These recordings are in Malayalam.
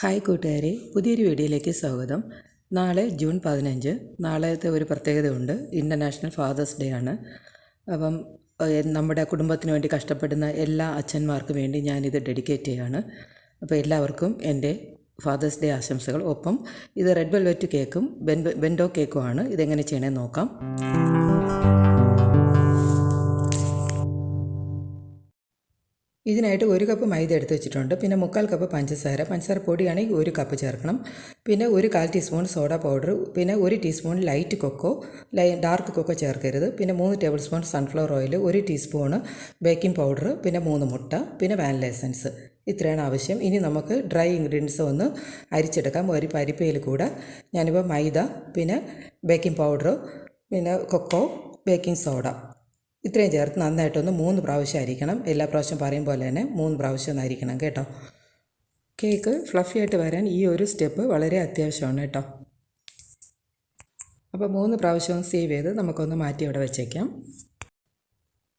ഹായ് കൂട്ടുകാരെ പുതിയൊരു വീഡിയോയിലേക്ക് സ്വാഗതം. നാളെ ജൂൺ പതിനഞ്ച്. നാളത്തെ ഒരു പ്രത്യേകതയുണ്ട്. ഇന്റർനാഷണൽ ഫാദേഴ്സ് ഡേ ആണ്. അപ്പം നമ്മുടെ കുടുംബത്തിന് വേണ്ടി കഷ്ടപ്പെടുന്ന എല്ലാ അച്ഛന്മാർക്കും വേണ്ടി ഞാനിത് ഡെഡിക്കേറ്റ് ചെയ്യാണ്. അപ്പോൾ എല്ലാവർക്കും എന്റെ ഫാദേഴ്സ് ഡേ ആശംസകൾ. ഒപ്പം ഇത് റെഡ് വെൽവെറ്റ് കേക്കും ബെൻ ബെൻഡോ കേക്കുമാണ് ഇതെങ്ങനെ ചെയ്യണമെന്ന് നോക്കാം. ഇതിനായിട്ട് ഒരു കപ്പ് മൈദ എടുത്ത് വെച്ചിട്ടുണ്ട്. പിന്നെ മുക്കാൽ കപ്പ് പഞ്ചസാര. പഞ്ചസാര പൊടിയാണെങ്കിൽ ഒരു കപ്പ് ചേർക്കണം. പിന്നെ ഒരു കാൽ ടീസ്പൂൺ സോഡ പൗഡർ. പിന്നെ ഒരു ടീസ്പൂൺ ലൈറ്റ് കൊക്കോ. ലൈ ഡാർക്ക് കൊക്കോ ചേർക്കരുത്. പിന്നെ മൂന്ന് ടേബിൾ സ്പൂൺ സൺഫ്ലവർ ഓയിൽ ഒരു ടീസ്പൂൺ ബേക്കിംഗ് പൗഡർ. പിന്നെ മൂന്ന് മുട്ട. പിന്നെ വാനില എസൻസ്. ഇത്രയാണ് ആവശ്യം. ഇനി നമുക്ക് ഡ്രൈ ഇൻഗ്രീഡിയൻസ് ഒന്ന് അരിച്ചെടുക്കാം. ഒരു പരിപ്പയിൽ കൂടെ. ഞാനിപ്പോൾ മൈദ പിന്നെ ബേക്കിംഗ് പൗഡർ പിന്നെ കൊക്കോ ബേക്കിംഗ് സോഡ. ഇത്രയും ചേർത്ത് നന്നായിട്ടൊന്ന് മൂന്ന് പ്രാവശ്യം അരിക്കണം. എല്ലാ പ്രാവശ്യം പറയും പോലെ തന്നെ മൂന്ന് പ്രാവശ്യം ഒന്ന് അരിക്കണം കേട്ടോ. കേക്ക് ഫ്ലഫി ആയിട്ട് വരാൻ ഈ ഒരു സ്റ്റെപ്പ് വളരെ അത്യാവശ്യമാണ് കേട്ടോ. അപ്പോൾ മൂന്ന് പ്രാവശ്യം സേവ് ചെയ്ത് നമുക്കൊന്ന് മാറ്റി അവിടെ വെച്ചേക്കാം.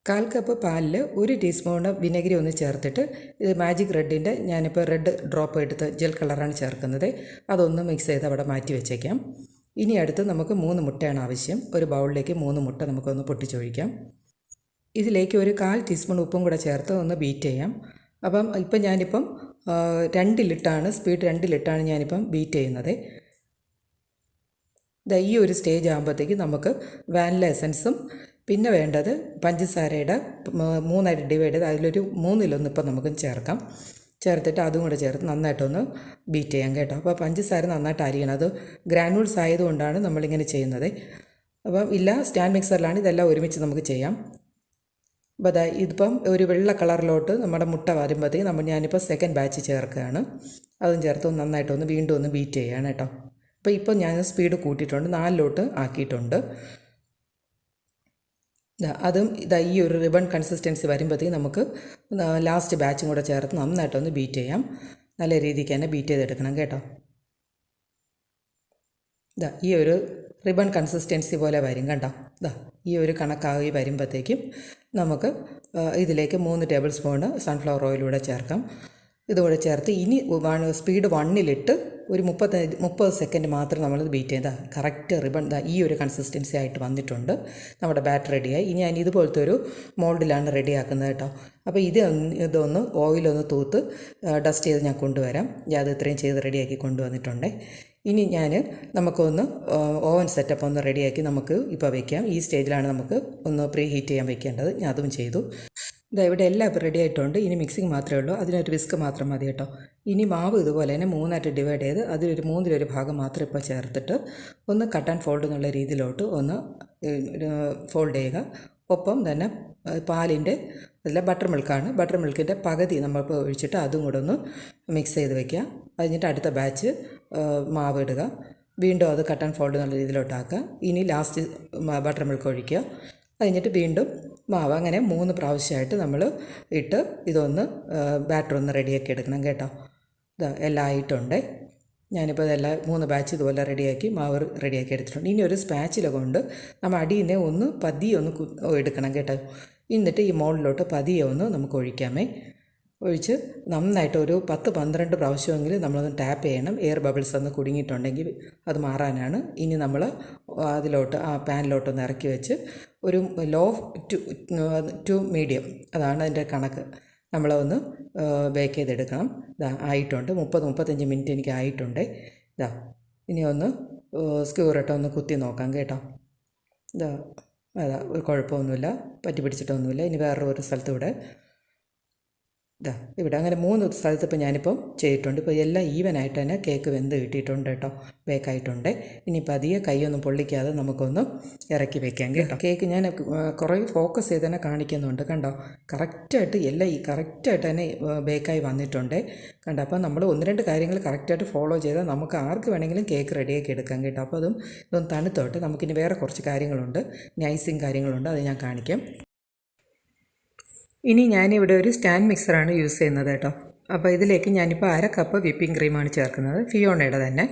കാൽ കപ്പ് പാലിൽ ഒരു ടീസ്പൂൺ വിനെഗിരി ഒന്ന് ചേർത്തിട്ട് ഇത് മാജിക് റെഡിന്റെ ഞാനിപ്പോൾ റെഡ് ഡ്രോപ്പ് എടുത്ത് ജെൽ കളറാണ് ചേർക്കുന്നത്. അതൊന്ന് മിക്സ് ചെയ്ത് അവിടെ മാറ്റി വെച്ചേക്കാം. ഇനി അടുത്ത് നമുക്ക് മൂന്ന് മുട്ടയാണ് ആവശ്യം. ഒരു ബൗളിലേക്ക് മൂന്ന് മുട്ട നമുക്കൊന്ന് പൊട്ടിച്ചൊഴിക്കാം. ഇതിലേക്ക് ഒരു കാൽ ടീസ്പൂൺ ഉപ്പും കൂടെ ചേർത്ത് ഒന്ന് ബീറ്റ് ചെയ്യാം. അപ്പം ഇപ്പം ഞാനിപ്പം രണ്ടിലിട്ടാണ് സ്പീഡ് രണ്ട് ലിറ്റാണ് ഞാനിപ്പം ബീറ്റ് ചെയ്യുന്നത്. ഈ ഒരു സ്റ്റേജ് ആകുമ്പോഴത്തേക്ക് നമുക്ക് വാനില എസൻസും പിന്നെ വേണ്ടത് പഞ്ചസാരയുടെ മൂന്നായിട്ട് ഡിവൈഡ് ചെയ്ത് അതിലൊരു മൂന്നിലൊന്ന് ഇപ്പം നമുക്ക് ചേർക്കാം. ചേർത്തിട്ട് അതും കൂടെ ചേർത്ത് നന്നായിട്ടൊന്ന് ബീറ്റ് ചെയ്യാം കേട്ടോ. അപ്പോൾ പഞ്ചസാര നന്നായിട്ട് അരിയണം. അത് ഗ്രാനുൾസ് ആയതുകൊണ്ടാണ് നമ്മളിങ്ങനെ ചെയ്യുന്നത്. അപ്പം ഇല്ല സ്റ്റാൻഡ് മിക്സറിലാണ് ഇതെല്ലാം ഒരുമിച്ച് നമുക്ക് ചെയ്യാം. അപ്പോൾ അതാ ഇതിപ്പം ഒരു വെള്ള കളറിലോട്ട് നമ്മുടെ മുട്ട വരുമ്പോഴത്തേക്ക് നമ്മൾ ഞാനിപ്പോൾ സെക്കൻഡ് ബാച്ച് ചേർക്കുകയാണ്. അതും ചേർത്ത് ഒന്ന് നന്നായിട്ടൊന്ന് വീണ്ടും ഒന്ന് ബീറ്റ് ചെയ്യുകയാണ് കേട്ടോ. അപ്പോൾ ഇപ്പോൾ ഞാൻ സ്പീഡ് കൂട്ടിയിട്ടുണ്ട്. നാലിലോട്ട് ആക്കിയിട്ടുണ്ട്. അതും ഇതാ ഈ ഒരു റിബൺ കൺസിസ്റ്റൻസി വരുമ്പോഴത്തേക്ക് നമുക്ക് ലാസ്റ്റ് ബാച്ചും കൂടെ ചേർത്ത് നന്നായിട്ടൊന്ന് ബീറ്റ് ചെയ്യാം. നല്ല രീതിക്ക് തന്നെ ബീറ്റ് ചെയ്തെടുക്കണം കേട്ടോ. ഇതാ ഈ ഒരു റിബൺ കൺസിസ്റ്റൻസി പോലെ വരും കണ്ടോ? ഇതാ ഈ ഒരു കണക്കായി വരുമ്പോഴത്തേക്കും നമുക്ക് ഇതിലേക്ക് മൂന്ന് ടേബിൾ സ്പൂണ് സൺഫ്ലവർ ഓയിലൂടെ ചേർക്കാം. ഇതുകൂടെ ചേർത്ത് ഇനി വൺ സ്പീഡ് വണ്ണിലിട്ട് ഒരു മുപ്പത്തഞ്ച് മുപ്പത് സെക്കൻഡ് മാത്രം നമ്മൾ ബീറ്റ് ചെയ്താൽ കറക്റ്റ് റിബൺ ഈ ഒരു കൺസിസ്റ്റൻസി ആയിട്ട് വന്നിട്ടുണ്ട്. നമ്മുടെ ബാറ്റർ റെഡിയായി ഇനി ഞാൻ ഇതുപോലത്തെ ഒരു മോൾഡിലാണ് റെഡിയാക്കുന്നത് കേട്ടോ. അപ്പോൾ ഇത് ഇതൊന്ന് ഓയിലൊന്ന് തൂത്ത് ഡസ്റ്റ് ചെയ്ത് ഞാൻ കൊണ്ടുവരാം. ഞാൻ അത് ഇത്രയും ചെയ്ത് റെഡിയാക്കി കൊണ്ടുവന്നിട്ടുണ്ട്. ഇനി ഞാൻ നമുക്കൊന്ന് ഓവൻ സെറ്റപ്പ് ഒന്ന് റെഡിയാക്കി നമുക്ക് ഇപ്പോൾ വയ്ക്കാം ഈ സ്റ്റേജിലാണ് നമുക്ക് ഒന്ന് പ്രീ ഹീറ്റ് ചെയ്യാൻ വെക്കേണ്ടത്. ഞാൻ അതും ചെയ്തു. ഇതാ ഇവിടെ എല്ലാം ഇപ്പോൾ റെഡി ആയിട്ടുണ്ട്. ഇനി മിക്സിങ് മാത്രമേ ഉള്ളൂ. അതിനൊരു വിസ്ക് മാത്രം മതി കേട്ടോ. ഇനി മാവ് ഇതുപോലെ തന്നെ മൂന്നായിട്ട് ഡിവൈഡ് ചെയ്ത് അതിലൊരു മൂന്നിലൊരു ഭാഗം മാത്രം ഇപ്പോൾ ചേർത്തിട്ട് ഒന്ന് കട്ട് ആൻഡ് ഫോൾഡ് എന്നുള്ള രീതിയിലോട്ട് ഒന്ന് ഫോൾഡ് ചെയ്യുക. ഒപ്പം തന്നെ പാലിന്റെ അല്ല ബട്ടർ മിൽക്കാണ് ബട്ടർ മിൽക്കിന്റെ പകുതി നമ്മളിപ്പോൾ ഒഴിച്ചിട്ട് അതും കൂടെ ഒന്ന് മിക്സ് ചെയ്ത് വെക്കുക. കഴിഞ്ഞിട്ട് അടുത്ത ബാച്ച് മാവ് ഇടുക. വീണ്ടും അത് കട്ട് ആൻഡ് ഫോൾഡ് നല്ല രീതിയിലോട്ടാക്കുക ഇനി ലാസ്റ്റ് ബട്ടർ മിൽക്ക് ഒഴിക്കുക. കഴിഞ്ഞിട്ട് വീണ്ടും മാവ് അങ്ങനെ മൂന്ന് പ്രാവശ്യമായിട്ട് നമ്മൾ ഇട്ട് ഇതൊന്ന് ബാറ്റർ ഒന്ന് റെഡിയാക്കി എടുക്കണം കേട്ടോ. ഇതാ എല്ലാം ആയിട്ടുണ്ട്. ഞാനിപ്പോൾ ഇതെല്ലാം മൂന്ന് ബാച്ച് ഇതുപോലെ റെഡിയാക്കി മാവ് റെഡിയാക്കി എടുത്തിട്ടുണ്ട്. ഇനി ഒരു സ്പാച്ചില കൊണ്ട് നമ്മൾ അടിയിൽ നിന്ന് ഒന്ന് പതിയെ ഒന്ന് എടുക്കണം കേട്ടോ. എന്നിട്ട് ഈ മോളിലോട്ട് പതിയെ ഒന്ന് നമുക്ക് ഒഴിക്കാമേ. ഒഴിച്ച് നന്നായിട്ട് ഒരു പത്ത് പന്ത്രണ്ട് പ്രാവശ്യമെങ്കിലും നമ്മളൊന്ന് ടാപ്പ് ചെയ്യണം. എയർ ബബിൾസ് ഒന്ന് കുടുങ്ങിയിട്ടുണ്ടെങ്കിൽ അത് മാറാനാണ്. ഇനി നമ്മൾ അതിലോട്ട് ആ പാനിലോട്ടൊന്ന് ഇറക്കി വെച്ച് ഒരു ലോ ടു ടു മീഡിയം അതാണ് അതിന്റെ കണക്ക്. നമ്മളൊന്ന് ബേക്ക് ചെയ്തെടുക്കണം ഇതാ ആയിട്ടുണ്ട്. മുപ്പത് മുപ്പത്തഞ്ച് മിനിറ്റ് എനിക്ക് ആയിട്ടുണ്ട്. ഇതാ ഇനി ഒന്ന് സ്ക്യൂറിട്ട് ഒന്ന് കുത്തി നോക്കാം കേട്ടോ. ഇതാ അതാ ഒരു കുഴപ്പമൊന്നുമില്ല. പറ്റി പിടിച്ചിട്ടൊന്നുമില്ല. ഇനി വേറൊരു സ്ഥലത്തൂടെ ഇതാ ഇവിടെ അങ്ങനെ മൂന്ന് സ്ഥലത്ത് ഇപ്പോൾ ഞാനിപ്പം ചെയ്തിട്ടുണ്ട്. ഇപ്പോൾ എല്ലാം ഈവൻ ആയിട്ട് തന്നെ കേക്ക് വെന്ത് കിട്ടിയിട്ടുണ്ട് കേട്ടോ. ബേക്കായിട്ടുണ്ട് ഇനി പതിയെ കൈയൊന്നും പൊള്ളിക്കാതെ നമുക്കൊന്ന് ഇറക്കി വെക്കാം കേട്ടോ. കേക്ക് ഞാൻ കുറേ ഫോക്കസ് ചെയ്ത് തന്നെ കാണിക്കുന്നുണ്ട് കണ്ടോ? കറക്റ്റായിട്ട് എല്ലാം ഈ കറക്റ്റായിട്ട് തന്നെ ബേക്കായി വന്നിട്ടുണ്ട്. കണ്ടോ? അപ്പോൾ നമ്മൾ ഒന്ന് രണ്ട് കാര്യങ്ങൾ കറക്റ്റായിട്ട് ഫോളോ ചെയ്താൽ നമുക്ക് ആർക്ക് വേണമെങ്കിലും കേക്ക് റെഡിയാക്കി എടുക്കാം കേട്ടോ. അപ്പോൾ അതും ഇതൊന്ന് തണുത്തോട്ട്. നമുക്കിനി വേറെ കുറച്ച് കാര്യങ്ങളുണ്ട്. നൈസിങ് കാര്യങ്ങളുണ്ട്. അത് ഞാൻ കാണിക്കാം. ഇനി ഞാനിവിടെ ഒരു സ്റ്റാൻഡ് മിക്സറാണ് യൂസ് ചെയ്യുന്നത് കേട്ടോ. അപ്പോൾ ഇതിലേക്ക് ഞാനിപ്പോൾ അര കപ്പ് വിപ്പിംഗ് ക്രീമാണ് ചേർക്കുന്നത്. ഫിയോണയുടെ തന്നെ.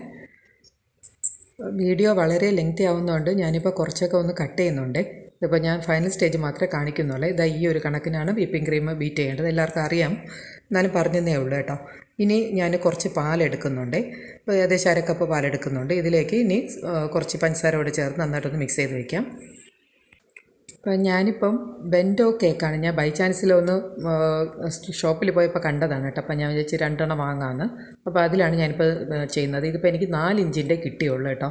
വീഡിയോ വളരെ ലെങ്തി ആവുന്നതുകൊണ്ട് ഞാനിപ്പോൾ കുറച്ചൊക്കെ ഒന്ന് കട്ട് ചെയ്യുന്നുണ്ട്. ഇതിപ്പോൾ ഞാൻ ഫൈനൽ സ്റ്റേജ് മാത്രമേ കാണിക്കുന്നുള്ളൂ. ഇതാ ഈ ഒരു കണക്കിനാണ് വിപ്പിംഗ് ക്രീം ബീറ്റ് ചെയ്യേണ്ടത്. എല്ലാവർക്കും അറിയാം. എന്നാലും പറഞ്ഞതേ ഉള്ളൂ കേട്ടോ. ഇനി ഞാൻ കുറച്ച് പാലെടുക്കുന്നുണ്ട് ഏകദേശം അരക്കപ്പ് പാലെടുക്കുന്നുണ്ട് ഇതിലേക്ക് ഇനി കുറച്ച് പഞ്ചസാര കൂടെ ചേർത്ത് നന്നായിട്ടൊന്ന് മിക്സ് ചെയ്ത് വയ്ക്കാം അപ്പം ഞാനിപ്പം ബെൻഡോ കേക്കാണ്. ഞാൻ ബൈ ചാൻസിൽ ഒന്ന് ഷോപ്പിൽ പോയപ്പോൾ കണ്ടതാണ് കേട്ടോ. അപ്പം ഞാൻ വിചാരിച്ച് രണ്ടെണ്ണം വാങ്ങാമെന്ന് അപ്പോൾ അതിലാണ് ഞാനിപ്പോൾ ചെയ്യുന്നത്. ഇതിപ്പോൾ എനിക്ക് നാല് ഇഞ്ചിന്റെ കിട്ടിയുള്ളൂ കേട്ടോ.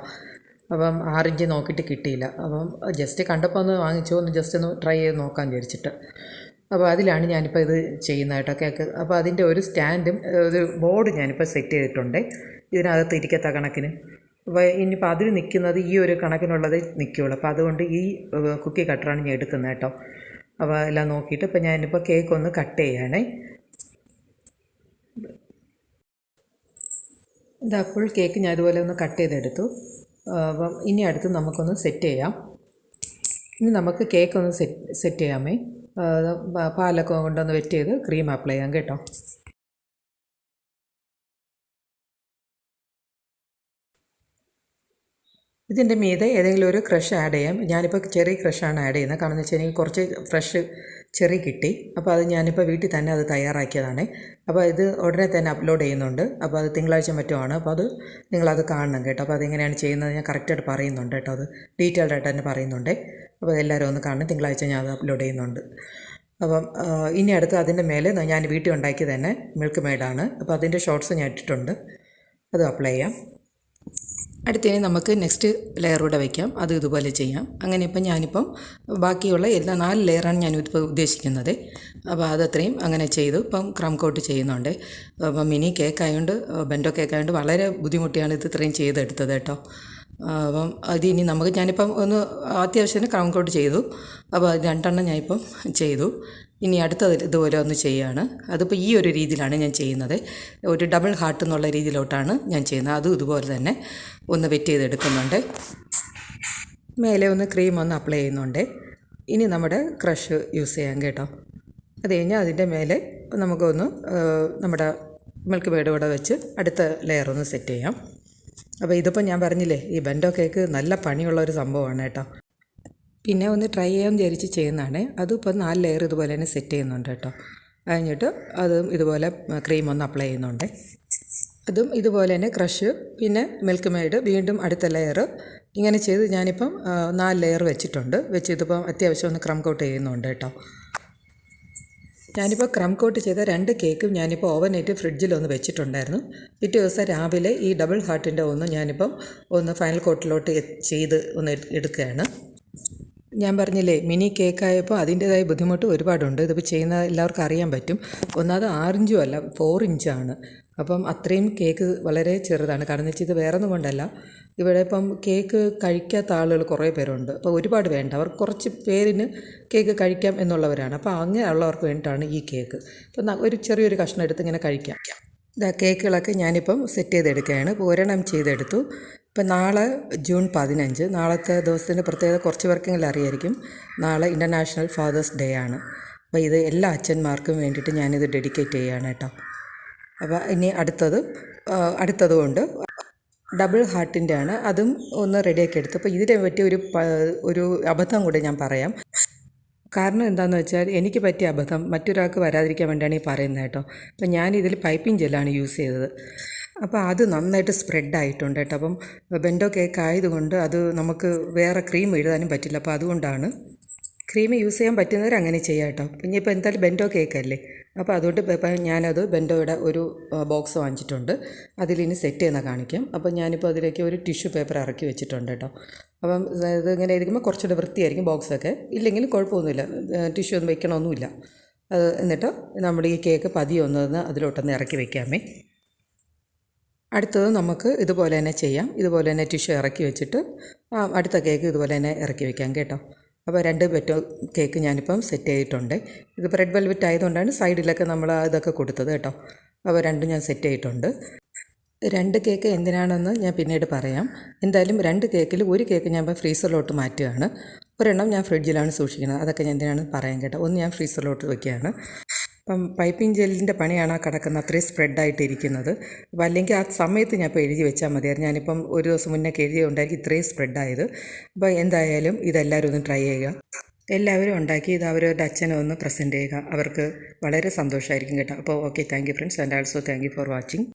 അപ്പം ആറിഞ്ച് നോക്കിയിട്ട് കിട്ടിയില്ല. അപ്പം ജസ്റ്റ് കണ്ടപ്പോൾ ഒന്ന് വാങ്ങിച്ചു. ഒന്ന് ജസ്റ്റ് ഒന്ന് ട്രൈ ചെയ്ത് നോക്കാൻ വിചാരിച്ചിട്ട്. അപ്പോൾ അതിലാണ് ഞാനിപ്പോൾ ഇത് ചെയ്യുന്നത് കേട്ടോ. കേക്ക്. അപ്പോൾ അതിന്റെ ഒരു സ്റ്റാൻഡും ഒരു ബോർഡ് ഞാനിപ്പോൾ സെറ്റ് ചെയ്തിട്ടുണ്ട്. ഇതിനകത്ത് ഇരിക്കത്ത കണക്കിന്. ഇനിയിപ്പോൾ അതിൽ നിൽക്കുന്നത് ഈ ഒരു കണക്കിനുള്ളത് നിൽക്കുകയുള്ളൂ. അപ്പോൾ അതുകൊണ്ട് ഈ കുക്കി കട്ടറാണ് ഞാൻ എടുക്കുന്നത് കേട്ടോ. അപ്പോൾ എല്ലാം നോക്കിയിട്ട് ഇപ്പോൾ ഞാനിപ്പോൾ കേക്ക് ഒന്ന് കട്ട് ചെയ്യണേ. ഇതാ ഫുൾ കേക്ക് ഞാൻ ഇതുപോലെ ഒന്ന് കട്ട് ചെയ്തെടുത്തു. അപ്പം ഇനി അടുത്ത് നമുക്കൊന്ന് സെറ്റ് ചെയ്യാം. ഇനി നമുക്ക് കേക്ക് ഒന്ന് സെറ്റ് സെറ്റ് ചെയ്യാമേ. പാലൊക്കെ കൊണ്ടൊന്ന് വെറ്റ് ചെയ്ത് ക്രീം അപ്ലൈ ചെയ്യാം കേട്ടോ. ഇതിന്റെ മീതെ ഏതെങ്കിലും ഒരു ക്രഷ് ആഡ് ചെയ്യാം. ഞാനിപ്പോൾ ചെറിയ ക്രഷാണ് ആഡ് ചെയ്യുന്നത്. കാരണം എന്ന് വെച്ചാൽ കുറച്ച് ഫ്രഷ് ചെറി കിട്ടി. അപ്പോൾ അത് ഞാനിപ്പോൾ വീട്ടിൽ തന്നെ അത് തയ്യാറാക്കിയതാണ്. അപ്പോൾ ഇത് ഉടനെ തന്നെ അപ്ലോഡ് ചെയ്യുന്നുണ്ട്. അപ്പോൾ അത് തിങ്കളാഴ്ച മറ്റുമാണ്. അപ്പോൾ അത് നിങ്ങളത് കാണണം കേട്ടോ. അപ്പോൾ അതെങ്ങനെയാണ് ചെയ്യുന്നത് ഞാൻ കറക്റ്റായിട്ട് പറയുന്നുണ്ട് കേട്ടോ. അത് ഡീറ്റെയിൽഡ് ആയിട്ട് തന്നെ പറയുന്നുണ്ട്. അപ്പോൾ എല്ലാവരും ഒന്ന് കാണണം. തിങ്കളാഴ്ച ഞാൻ അത് അപ്ലോഡ് ചെയ്യുന്നുണ്ട്. അപ്പം ഇനി അടുത്ത് അതിന്റെ മേലെ ഞാൻ വീട്ടിൽ ഉണ്ടാക്കി തന്നെ മിൽക്ക് മെയ്ഡാണ് അപ്പോൾ അതിന്റെ ഷോർട്സ് ഞാൻ ഇട്ടിട്ടുണ്ട്. അത് അപ്ലൈ ചെയ്യാം. അടുത്തതിന് നമുക്ക് നെക്സ്റ്റ് ലെയർ കൂടെ വയ്ക്കാം അത് ഇതുപോലെ ചെയ്യാം. അങ്ങനെ ഇപ്പം ഞാനിപ്പം ബാക്കിയുള്ള എല്ലാ നാല് ലെയറാണ് ഞാനിപ്പോൾ ഉദ്ദേശിക്കുന്നത്. അപ്പോൾ അതത്രയും അങ്ങനെ ചെയ്തു. ഇപ്പം ക്രം കോട്ട് ചെയ്യുന്നുണ്ട്. അപ്പം മിനി കേക്ക് ആയതുകൊണ്ട് ബെൻഡോ കേക്ക് ആയതുകൊണ്ട് വളരെ ബുദ്ധിമുട്ടിയാണ് ഇത് ഇത്രയും ചെയ്തെടുത്തത് കേട്ടോ. അപ്പം അത് ഇനി നമുക്ക് ഞാനിപ്പം ഒന്ന് അത്യാവശ്യത്തിന് ക്രം കോട്ട് ചെയ്തു. അപ്പോൾ രണ്ടെണ്ണം ഞാനിപ്പം ചെയ്തു. ഇനി അടുത്തത് ഇതുപോലെ ഒന്ന് ചെയ്യുകയാണ് അതിപ്പോൾ ഈ ഒരു രീതിയിലാണ് ഞാൻ ചെയ്യുന്നത്. ഒരു ഡബിൾ ഹാർട്ട് എന്നുള്ള രീതിയിലോട്ടാണ് ഞാൻ ചെയ്യുന്നത്. അതും ഇതുപോലെ തന്നെ ഒന്ന് വെറ്റ് ചെയ്തെടുക്കുന്നുണ്ട്. മേലെ ഒന്ന് ക്രീം ഒന്ന് അപ്ലൈ ചെയ്യുന്നുണ്ട്. ഇനി നമ്മുടെ ക്രഷ് യൂസ് ചെയ്യാം കേട്ടോ. അത് കഴിഞ്ഞാൽ അതിന്റെ മേലെ നമുക്കൊന്ന് നമ്മുടെ മിൽക്ക് പേഡ് കൂടെ വെച്ച് അടുത്ത ലെയർ ഒന്ന് സെറ്റ് ചെയ്യാം. അപ്പോൾ ഇതിപ്പോൾ ഞാൻ പറഞ്ഞില്ലേ ഈ ബെൻഡോ കേക്ക് നല്ല പണിയുള്ള ഒരു സംഭവമാണ് കേട്ടോ. പിന്നെ ഒന്ന് ട്രൈ ചെയ്യാൻ വിചാരിച്ച് ചെയ്യുന്നതാണ്. അതിപ്പോൾ നാല് ലെയർ ഇതുപോലെ തന്നെ സെറ്റ് ചെയ്യുന്നുണ്ട് കേട്ടോ. കഴിഞ്ഞിട്ട് അതും ഇതുപോലെ ക്രീം ഒന്ന് അപ്ലൈ ചെയ്യുന്നുണ്ട്. അതും ഇതുപോലെ തന്നെ ക്രഷ് പിന്നെ മിൽക്ക് മെയ്ഡ് വീണ്ടും അടുത്ത ലെയർ ഇങ്ങനെ ചെയ്ത് ഞാനിപ്പം നാല് ലെയർ വെച്ചിട്ടുണ്ട്. വെച്ച് ഇതിപ്പം അത്യാവശ്യം ഒന്ന് ക്രം കോട്ട് ചെയ്യുന്നുണ്ട് കേട്ടോ. ഞാനിപ്പോൾ ക്രം കോട്ട് ചെയ്ത രണ്ട് കേക്കും ഞാനിപ്പോൾ ഓവനായിട്ട് ഫ്രിഡ്ജിലൊന്ന് വെച്ചിട്ടുണ്ടായിരുന്നു. പിറ്റേ ദിവസം രാവിലെ ഈ ഡബിൾ ഹാർട്ടിന്റെ ഒന്ന് ഞാനിപ്പം ഒന്ന് ഫൈനൽ കോട്ടിലോട്ട് ചെയ്ത് ഒന്ന് എടുക്കുകയാണ്. ഞാൻ പറഞ്ഞില്ലേ മിനി കേക്കായപ്പോൾ അതിന്റേതായ ബുദ്ധിമുട്ട് ഒരുപാടുണ്ട്. ഇതിപ്പോൾ ചെയ്യുന്ന എല്ലാവർക്കും അറിയാൻ പറ്റും. ഒന്നാമത് ആറിഞ്ചും അല്ല ഫോർ ഇഞ്ചാണ് അപ്പം അത്രയും കേക്ക് വളരെ ചെറുതാണ്. കാരണം വെച്ചാൽ ഇത് വേറെ ഒന്നും കൊണ്ടല്ല. ഇവിടെ ഇപ്പം കേക്ക് കഴിക്കാത്ത ആളുകൾ കുറേ പേരുണ്ട്. അപ്പോൾ ഒരുപാട് വേണ്ട. അവർ കുറച്ച് പേരിന് കേക്ക് കഴിക്കാം എന്നുള്ളവരാണ്. അപ്പോൾ അങ്ങനെയുള്ളവർക്ക് വേണ്ടിയിട്ടാണ് ഈ കേക്ക്. അപ്പോൾ ന- ഒരു ചെറിയൊരു കഷ്ണം എടുത്ത് ഇങ്ങനെ കഴിക്കാം. ഇതാ കേക്കുകളൊക്കെ ഞാനിപ്പം സെറ്റ് ചെയ്തെടുക്കുകയാണ്. ഒരെണ്ണം ചെയ്തെടുത്തു. ഇപ്പം നാളെ ജൂൺ പതിനഞ്ച് നാളത്തെ ദിവസത്തിന്റെ പ്രത്യേകത കുറച്ച് പേർക്കെങ്കിലും അറിയായിരിക്കും. നാളെ ഇന്റർനാഷണൽ ഫാദേഴ്സ് ഡേ ആണ്. അപ്പോൾ ഇത് എല്ലാ അച്ഛന്മാർക്കും വേണ്ടിയിട്ട് ഞാനിത് ഡെഡിക്കേറ്റ് ചെയ്യുകയാണ് കേട്ടോ. അപ്പോൾ ഇനി അടുത്തത് അടുത്തതുകൊണ്ട് ഡബിൾ ഹാർട്ടിന്റെ ആണ്. അതും ഒന്ന് റെഡിയാക്കി എടുത്തു. അപ്പോൾ ഇതിനെ പറ്റി ഒരു ഒരു അബദ്ധം കൂടെ ഞാൻ പറയാം. കാരണം എന്താണെന്ന് വെച്ചാൽ എനിക്ക് പറ്റിയ അബദ്ധം മറ്റൊരാൾക്ക് വരാതിരിക്കാൻ വേണ്ടിയാണ് ഈ പറയുന്നത് കേട്ടോ. അപ്പം ഞാൻ പൈപ്പിംഗ് ജെല്ലാണ് യൂസ് ചെയ്തത്. അപ്പോൾ അത് നന്നായിട്ട് സ്പ്രെഡ് ആയിട്ടുണ്ട് കേട്ടോ. അപ്പം ബെൻഡോ കേക്ക് ആയതുകൊണ്ട് അത് നമുക്ക് വേറെ ക്രീം എഴുതാനും പറ്റില്ല. അപ്പോൾ അതുകൊണ്ടാണ് ക്രീം യൂസ് ചെയ്യാൻ പറ്റുന്നവർ അങ്ങനെ ചെയ്യാം കേട്ടോ. ഇനിയിപ്പോൾ എന്തായാലും ബെൻഡോ കേക്ക് അല്ലേ? അപ്പോൾ അതുകൊണ്ട് ഇപ്പം ഞാനത് ബെൻഡോയുടെ ഒരു ബോക്സ് വാങ്ങിച്ചിട്ടുണ്ട്. അതിലിനി സെറ്റ് ചെയ്യുന്ന കാണിക്കാം. അപ്പോൾ ഞാനിപ്പോൾ അതിലേക്ക് ഒരു ടിഷ്യൂ പേപ്പർ ഇറക്കി വെച്ചിട്ടുണ്ട് കേട്ടോ. അപ്പം ഇത് ഇങ്ങനെ ഇരിക്കുമ്പോൾ കുറച്ചുകൂടെ വൃത്തിയായിരിക്കും ബോക്സൊക്കെ ഇല്ലെങ്കിൽ കുഴപ്പമൊന്നുമില്ല. ടിഷ്യൂ ഒന്നും വെക്കണമൊന്നുമില്ല. എന്നിട്ട് നമ്മുടെ ഈ കേക്ക് പതിയൊന്നു അതിലോട്ടൊന്ന് ഇറക്കി വെക്കാമേ. അടുത്തത് നമുക്ക് ഇതുപോലെ തന്നെ ചെയ്യാം. ഇതുപോലെ തന്നെ ടിഷ്യൂ ഇറക്കി വെച്ചിട്ട് അടുത്ത കേക്ക് ഇതുപോലെ തന്നെ ഇറക്കി വെക്കാം കേട്ടോ. അപ്പോൾ രണ്ട് പെറ്റോ കേക്ക് ഞാനിപ്പം സെറ്റ് ചെയ്തിട്ടുണ്ട്. ഇത് ബ്രെഡ് വെൽവെറ്റ് ആയതുകൊണ്ടാണ് സൈഡിലൊക്കെ നമ്മൾ ഇതൊക്കെ കൊടുത്തത് കേട്ടോ. അപ്പോൾ രണ്ടും ഞാൻ സെറ്റ് ചെയ്തിട്ടുണ്ട്. രണ്ട് കേക്ക് എന്തിനാണെന്ന് ഞാൻ പിന്നീട് പറയാം. എന്തായാലും രണ്ട് കേക്കിൽ ഒരു കേക്ക് ഞാൻ ഇപ്പോൾ ഫ്രീസറിലോട്ട് മാറ്റുകയാണ്. ഒരെണ്ണം ഞാൻ ഫ്രിഡ്ജിലാണ് സൂക്ഷിക്കുന്നത്. അതൊക്കെ ഞാൻ എന്തിനാണെന്ന് പറയാൻ കേട്ടോ. ഒന്ന് ഞാൻ ഫ്രീസറിലോട്ട് വയ്ക്കുകയാണ് അപ്പം പൈപ്പിംഗ് ജെല്ലിന്റെ പണിയാണ് ആ കിടക്കുന്നത്. അത്രയും സ്പ്രെഡായിട്ടിരിക്കുന്നത്. അപ്പം അല്ലെങ്കിൽ ആ സമയത്ത് ഞാൻ ഇപ്പോൾ എഴുതി വെച്ചാൽ മതിയായിരുന്നു. ഞാനിപ്പം ഒരു ദിവസം മുന്നേ എഴുതിയുണ്ടായിരിക്കും ഇത്രയും സ്പ്രെഡായത്. അപ്പോൾ എന്തായാലും ഇതെല്ലാവരും ഒന്ന് ട്രൈ ചെയ്യുക. എല്ലാവരും ഉണ്ടാക്കി ഇത് അവരവരുടെ അച്ഛനെ ഒന്ന് പ്രസന്റ് ചെയ്യുക. അവർക്ക് വളരെ സന്തോഷമായിരിക്കും കേട്ടോ. അപ്പോൾ okay thank you friends. And also thank you for watching.